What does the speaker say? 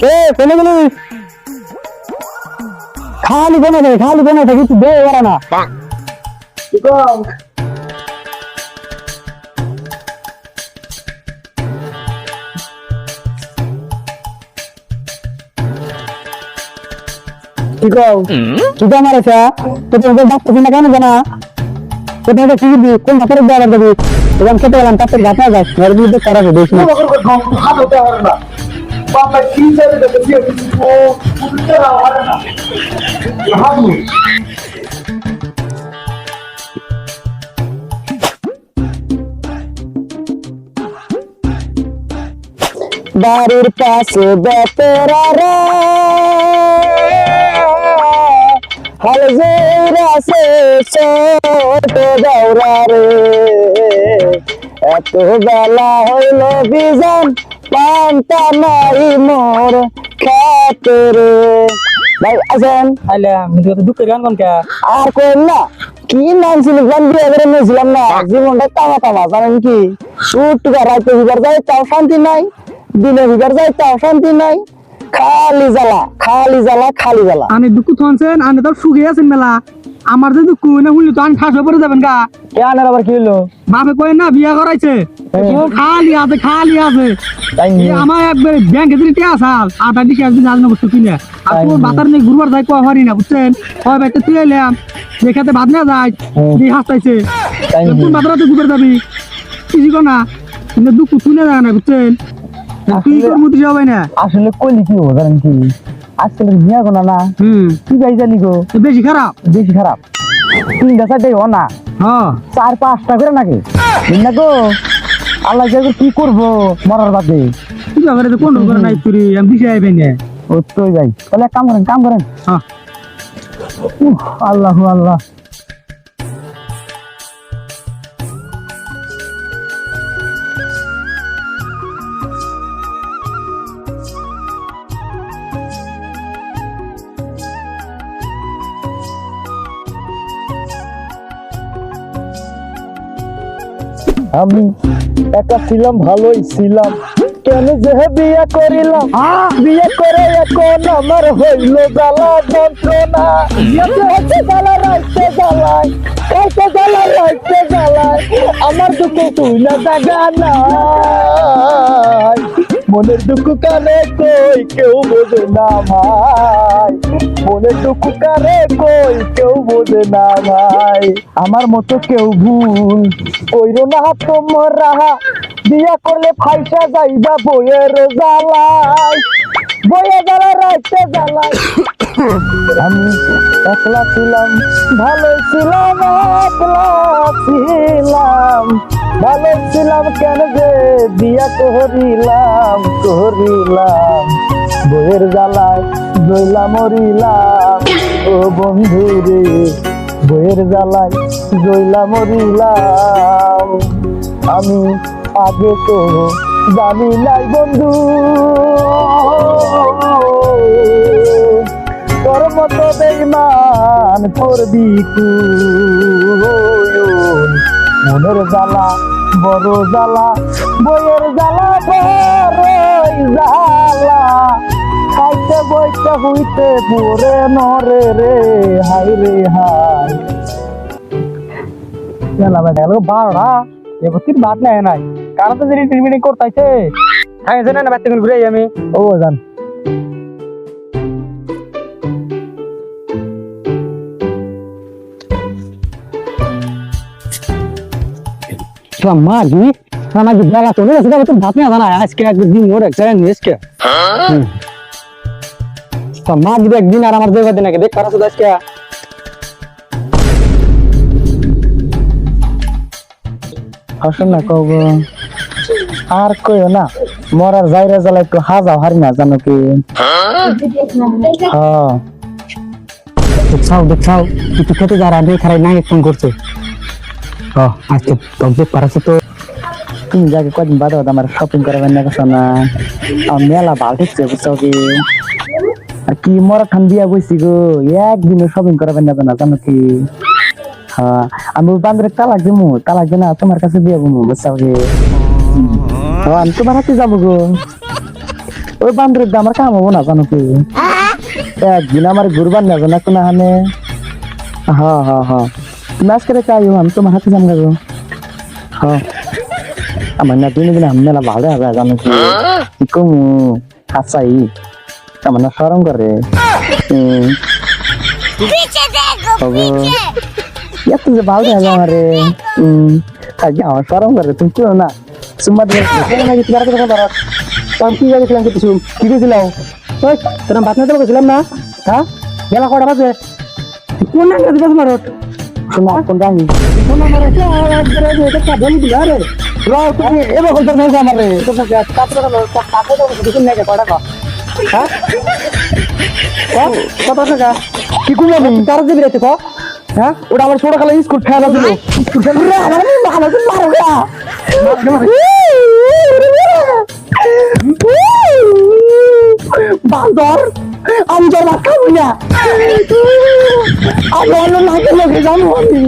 কোনে গেলি খালি বনে থাকে খালি বনে থাকে কিছু দে ওরা না। কি কও তুই তো তুমি ডাক্তার কিনা কেন জানা? তো তুমি কি দিবি? কোন ডাক্তারের দেওয়া লাগবে এবং খেতে গেলাম তারপর ঘাটা যাস খারাপ হবে দেখি বাড়ির পাশে বেতেরা রে হল জেরাসে ছোট দৌড়া রে এত বেলা হইল বিজান পান্তা নাই মোর খেতে রে। ভাই আছেন আইলে আমি তো দুঃখের গান কোন কে। আর কোন না কি নাম ছিল গান দিয়ে এবারে নিয়েছিলাম না? জীবনটা তামা তামা জানেন কি? শুট রাইতে ভিতর যায় তাও শান্তি নাই। দিনে ভিতর যায় তাও শান্তি নাই। খালি জ্বালা খালি জ্বালা খালি জ্বালা। আনে দুঃখ থনছেন আনে তো সুখে আছেন মেলা। আমার যে দুঃখ না শুনলি তো আমি হয়ে পড়ে যাবেন গা। কে আনার আবার কি হলো বাপে কয় না বিয়া করাইছে। ও খালি আছে খালি আছে। আমার একবার ব্যাংকে যদি টিয়া আসাল আটা দিকে একদিন রাজনা বস্তু কিনে। আর তোর বাতার নেই ঘুরবার যাই কোয়া হরি না বুঝছেন? হয় ভাই তুই এলাম দেখাতে বাদ না যায় হুম। দিয়ে হাসতাইছে। তাই? বাতারা তুই ঘুরে যাবি। কিছু না কিন্তু দুঃখ শুনে যায় না বুঝছেন? তুই তোর মধ্যে যাবে না। আসলে কইলি কি হব জানেন কি? আজকাল বিয়া গোনা না হুম। কি যাই জানি গো বেশি খারাপ? বেশি খারাপ। তিনটা চারটে ও না। হ্যাঁ। চার পাঁচটা করে নাকি? না গো? আল্লাহ যাবে কি করব? মরার বাদে। কি ব্যাপারে কোন করে নাই তুই আমি বিষয় আইবে না ও তো যাই। তাহলে কাম করেন কাম করেন। হ্যাঁ। আল্লাহ আল্লাহ। আমি একা ছিলাম, ভালোই ছিলাম। কেন যে বিয়ে করিলাম? বিয়ে করে এখন আমার হইল জ্বালা যন্ত্রণা। হচ্ছে জ্বালা রাখতে জ্বালায় খাইতে জ্বালা রাখতে জ্বালায় আমার দুঃখ তুই না জাগা নাই। মনের দুঃখ কানে কই কেউ বোঝে না ভাই মনের দুঃখ কানে কই কেউ বোঝে না ভাই আমার মতো কেউ ভুল কইরো না তোমরা। বিয়া করলে ফাইসা যাইবা বইয়ের জ্বালায়। বইয়ে জ্বালা রাইতে জ্বালায়। আমি একলা ছিলাম, ভালো ছিলাম, একলা ছিলাম। ভালো ছিলাম কেন যে বিয়া করিলাম করিলাম। বইয়ের জ্বালায় জইলা মরিলাম। ও বন্ধু রে, বইয়ের জ্বালায় জইলা মরিলাম। আমি আগে তো জানি নাই বন্ধু। তোর মতো বেইমান করবি মনের জ্বালা বড় জ্বালা বইয়ের জ্বালা বড়ই জ্বালা। খাইতে বইতে হইতে পরে নরে রে হাই রে হাই ভাই গেল বারোটা এবার তিন বাদ নাই। নাই কারণ তো যদি ট্রিটমেন্ট করতেছে খাইছে না বাচ্চা ঘুরে আমি। ও জান। মাগি আমাকে জায়গা চলে গেছে তবে তো ভাত নিয়ে জানা আজকে একদিন দিন ওর এক জায়গায় নিয়ে এসকে। মা দিবে একদিন আর আমার দেবে নাকি দেখ পারা আজকে। আসুন না কব আর কইও না, মরার যাইরা জ্বালা একটু হাজাও হারি না, জানো কি? হ্যাঁ। দেখছাও দেখছাও কিছু খেতে যারা আগে খারাই নাই ফোন করছে। ও আজকে তবে পারাছে তো তুমি যাকে কদিন বাদে আমার শপিং করাবেন না। শোনা আমার মেলা ভালো ঠেকছে বুঝছ কি? আর কি মরা ঠান দিয়া বইছি গো একদিনে শপিং করাবেন না না, জানো কি? হ্যাঁ আমি বান্ধবের তালাক দিমু, তালাক দিনা তোমার কাছে দিয়ে বমু বুঝছ কি? আমি তোমার হাতে যাব গো। ওই বান্দরের আমার কাম হব না, জানো কি? একদিন আমার ঘুরবার না কোনো হানে হ্যাঁ হ্যাঁ হ্যাঁ। ನಾಸ್ಕರಕ್ಕೆ ಇವ ಅಂತೂ ಮಹಾತ್ಮ ನಮ್ಗದು ಹಾಂ ಮನ್ನ ದಿನ ದಿನ ಹಮ್ಮೆಲ್ಲ ಭಾಳ ಅದ ಇಕ್ಕಮು ಹಸಾಯಿ ಮನ್ನ ಸರಂ ಕರ್ರಿ ಹ್ಞೂ ಎತ್ತ ಭಾಳ ಅದ ಮರಿ ಹ್ಞೂ ಹಾಗೆ ಅವ ಸರಂ ಕರ್ರಿ ತುಂಬ ನಾ ಸುಮ್ಮನೆ ಬರ কি গেছিলাম কিছু কি গেছিলাম ওই তোর বাতনা তো গেছিলাম না হ্যাঁ গেলা কটা বাজে কোন নাম গেছিলাম তোমার শোনা কোন জানি? কোন আমার একবারে এটা কাবল দিলা রে রাও তুমি এবার বলতে নাই আমারে তো কাপড় দাও কাপড় দাও কিছু নাই কটা কা হ্যাঁ? কত কত টাকা কি করব আমি? দিবি রে তো হ্যাঁ? ওটা আমার ছোট কালে স্কুল ফেলা দিল স্কুল ফেলা দিল আমার আমার মারো গা। বান্দর আমি তোর ভাত খাব না। আমি অন্য নাকে লোকে জানো আমি।